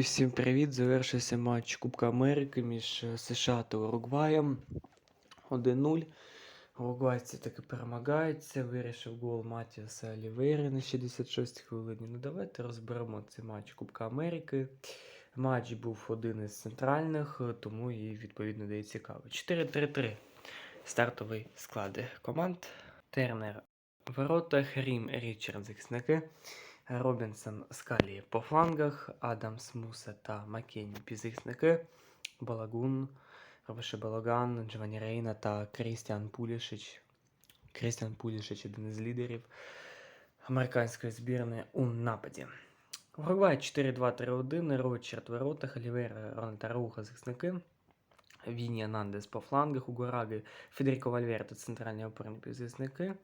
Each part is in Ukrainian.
Всім привіт! Завершився матч Кубка Америки між е, США та Уругваєм 1-0. Уругвайці таки перемагаються. Вирішив гол Матіаса Олівейри на 66 хвилині. Ну давайте розберемо цей матч Кубка Америки. Матч був один із центральних, е, тому і відповідно дає цікаво. 4-3-3. Стартовий склади команд. Тернер ворота, Хрім Річард захисники. Робінсон Скалі по флангах, Адамс Муса та Маккені півзахисники, Балагун, Робеше Балаган, Джованні Рейна та Крістіан Пулішич. Крістіан Пулішич один із лідерів американської збірної у нападі. Уругвай 4-2-3-1, Рочард в воротах, Олівера, Рональд Арауха захисники. Віні Анандес по флангах, Угораги, Федеріко Вальверто, центральні опорні півзахисники.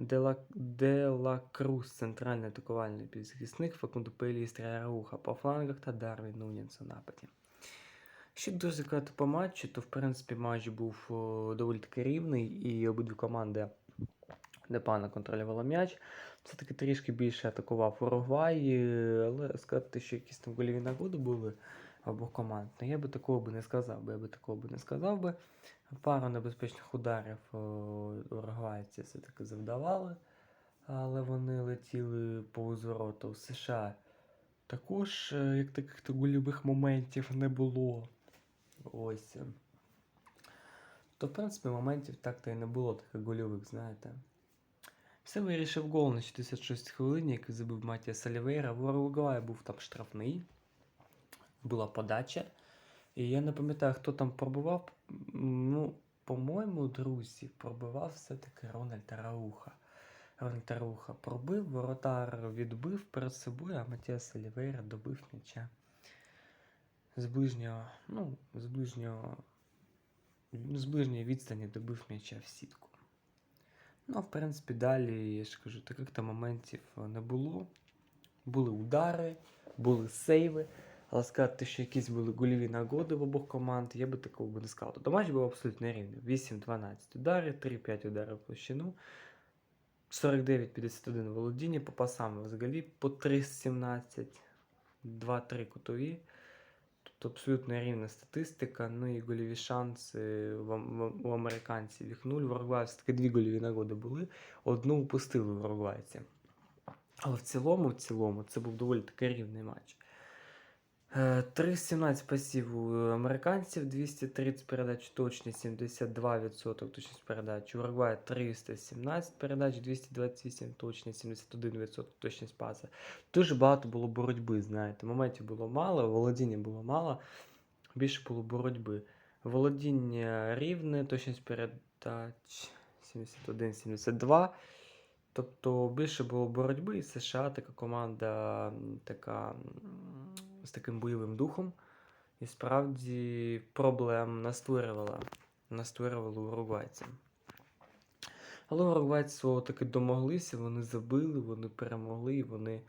Дела, Круз, центральний атакувальний півзахисник, Факунду Пелістра Арауха по флангах та Дарвін Нунінс у нападі. Що дуже сказати по матчу, то в принципі матч був доволі таки рівний, і обидві команди непогано контролювали м'яч. Все-таки трішки більше атакував Уругвай, е, але сказати, що якісь там голіві нагоди були обох команд. Ну, я би такого би не сказав би, я би такого би не сказав би. Пару небезпечних ударів о, уругвайці все-таки завдавали, але вони летіли повз ворота у США. Також, е, як таких то гольових моментів не було. Ось. е. То, в принципі, моментів так-то і не було, таких гольових, знаєте. Все вирішив гол на 66 хвилині, який забив Матія Салівейра. В Уругваї був там штрафний. Була подача. І я не пам'ятаю, хто там пробував. Ну, по-моєму, друзі, пробивав все-таки Рональд Арауха. Рональд Арауха пробив, воротар відбив перед собою, а Матіас Олівейра добив м'яча. З ближнього, ну, з ближнього, з ближньої відстані добив м'яча в сітку. Ну, в принципі, далі, я ж кажу, таких то моментів не було. Були удари, були сейви. Але сказати, що якісь були гольові нагоди в обох команд, я би такого би не сказав. Тобто матч був абсолютно рівний. 8-12 удари, 3-5 ударів в площину, 49-51 володіння, по пасам взагалі по 3-17, 2-3 кутові. Тобто абсолютно рівна статистика. Ну і гольові шанси у американців їх нуль. В Уругваї все-таки дві гольові нагоди були. Одну упустили в уругвайці. Але в цілому, в цілому, це був доволі таки рівний матч. Е, 317 пасів у американців, 230 передач точність, 72% точність передач. У Уругвая 317 передач, 228 точність, 71% точність паса. Дуже багато було боротьби, знаєте. Моментів було мало, володіння було мало, більше було боротьби. Володіння рівне, точність передач 71-72. Тобто більше було боротьби, і США така команда така з таким бойовим духом. І справді проблем настворювала, настворювала уругвайцям. Але уругвайці свого таки домоглися, вони забили, вони перемогли, вони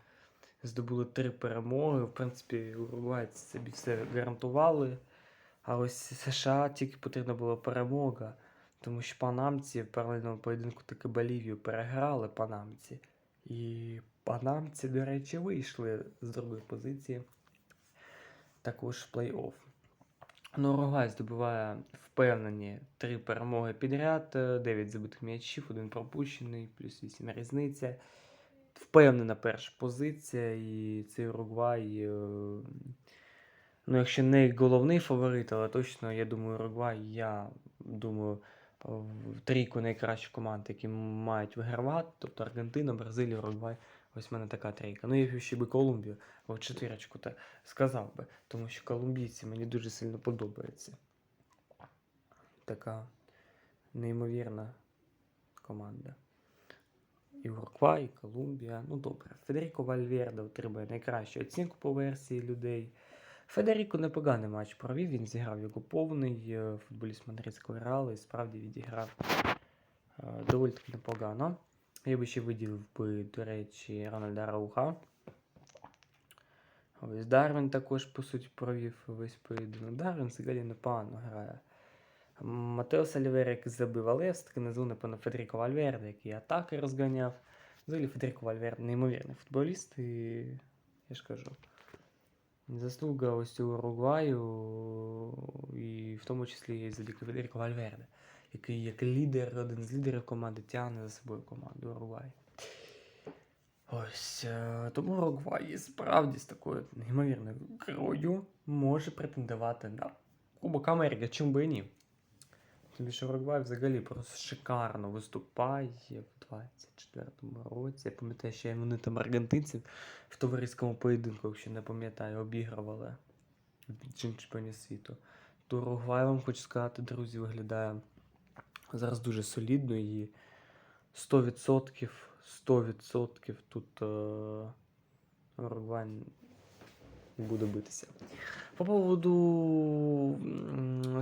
здобули три перемоги. В принципі, уругвайці собі все гарантували. А ось США тільки потрібна була перемога. Тому що панамці в паралельному поєдинку таки Болівію переграли панамці. І панамці, до речі, вийшли з другої позиції також плей-офф. Ну, Уругвай здобуває впевнені три перемоги підряд, 9 забитих м'ячів, один пропущений, плюс 8 різниця. Впевнена перша позиція, і цей Уругвай, е, ну, якщо не головний фаворит, але точно, я думаю, Уругвай, я думаю, трійку найкращих команд, які мають вигравати, тобто Аргентина, Бразилія, Уругвай. Ось в мене така трійка. Ну, я ще би Колумбію в четвірочку та сказав би, тому що колумбійці мені дуже сильно подобаються. Така неймовірна команда. І Уругвай, і Колумбія. Ну добре. Федеріко Вальверде отримує найкращу оцінку по версії людей. Федеріко непоганий матч провів, він зіграв його повний е, футболіст Мадридського Реалу і справді відіграв е, доволі таки непогано. Я би ще виділив би, до речі, Рональда Рауха. Ось Дарвін також, по суті, провів весь поєдинок. Дарвін взагалі непогано грає. Матео Сальвер, який забив, але все-таки назву, напевно, Федеріко Вальверде, який атаки розганяв. Взагалі Федеріко Вальверде неймовірний футболіст, і я ж кажу. Заслуга ось Уругваю, і в тому числі завдяки Федеріко Вальверде, який як лідер, один з лідерів команди тягне за собою команду Уругвай. Ось е, тому Уругвай справді з такою неймовірною грою може претендувати на Кубок Америки, чим би і ні. Тим більше Уругвай взагалі просто шикарно виступає в 24-му році. Я пам'ятаю, що вони там аргентинців в товариському поєдинку, якщо не пам'ятаю, обігрували в чемпіоні світу. То Уругвай, вам хочу сказати, друзі, виглядає зараз дуже солідно і 100%, 100% тут е, Уругвай буде битися. По поводу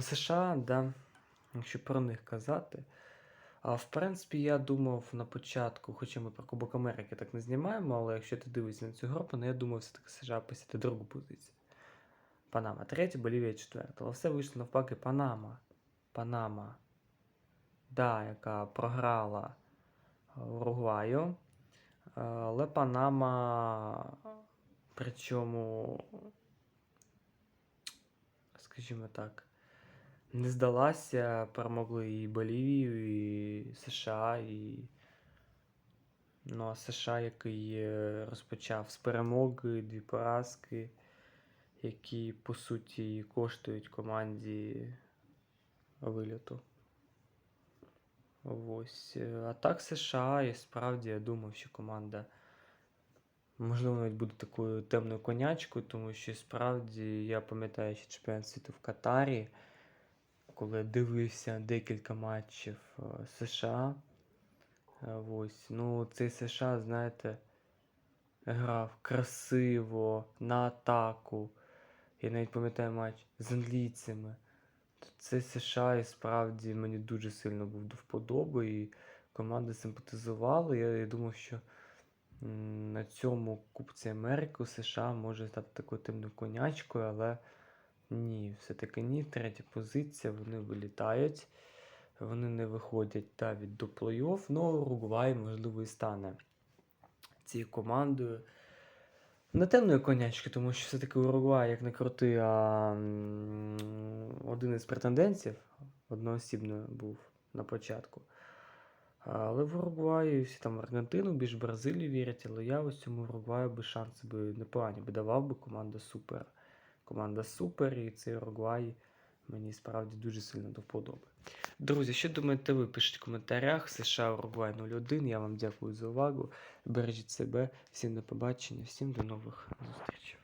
США, да, якщо про них казати. А в принципі, я думав на початку, хоча ми про Кубок Америки так не знімаємо, але якщо ти дивишся на цю групу, ну я думав, все-таки США посіти другу позицію. Панама третя, Болівія четверта. Але все вийшло навпаки Панама. Панама. Да, яка програла е, Уругваю. Е, Але Панама, причому, скажімо так, не здалася, перемогли і Болівію, і США, і ну, а США, який е, розпочав з перемоги, дві поразки, які по суті коштують команді вильоту. Ось. А так США, і справді я думав, що команда. Можливо, навіть буде такою темною конячкою, тому що справді я пам'ятаю, що чемпіонат світу в Катарі, коли дивився декілька матчів е, США. е, Ось, ну, цей США, знаєте, грав красиво, на атаку. Я навіть пам'ятаю матч з англійцями. Цей США і справді мені дуже сильно був до вподоби, і команда симпатизувала. Я, я думав, що на цьому Кубці Америки США може стати такою темною конячкою, але ні, все-таки ні. Третя позиція, вони вилітають, вони не виходять навіть до плей-офф. Ну, Уругвай, можливо, і стане цією командою. Не темної конячки, тому що все-таки Уругвай, як не крути, а один із претендентів одноосібно був на початку. Але в Уругваї всі там в Аргентину, більш в Бразилію вірять, але я ось цьому Уругваю би шанси би непогані би давав би команда супер. Команда супер, і цей Уругвай мені справді дуже сильно до вподоби. Друзі, що думаєте ви? Пишіть в коментарях. США Уругвай 01. Я вам дякую за увагу. Бережіть себе, всім до побачення, всім до нових зустрічей.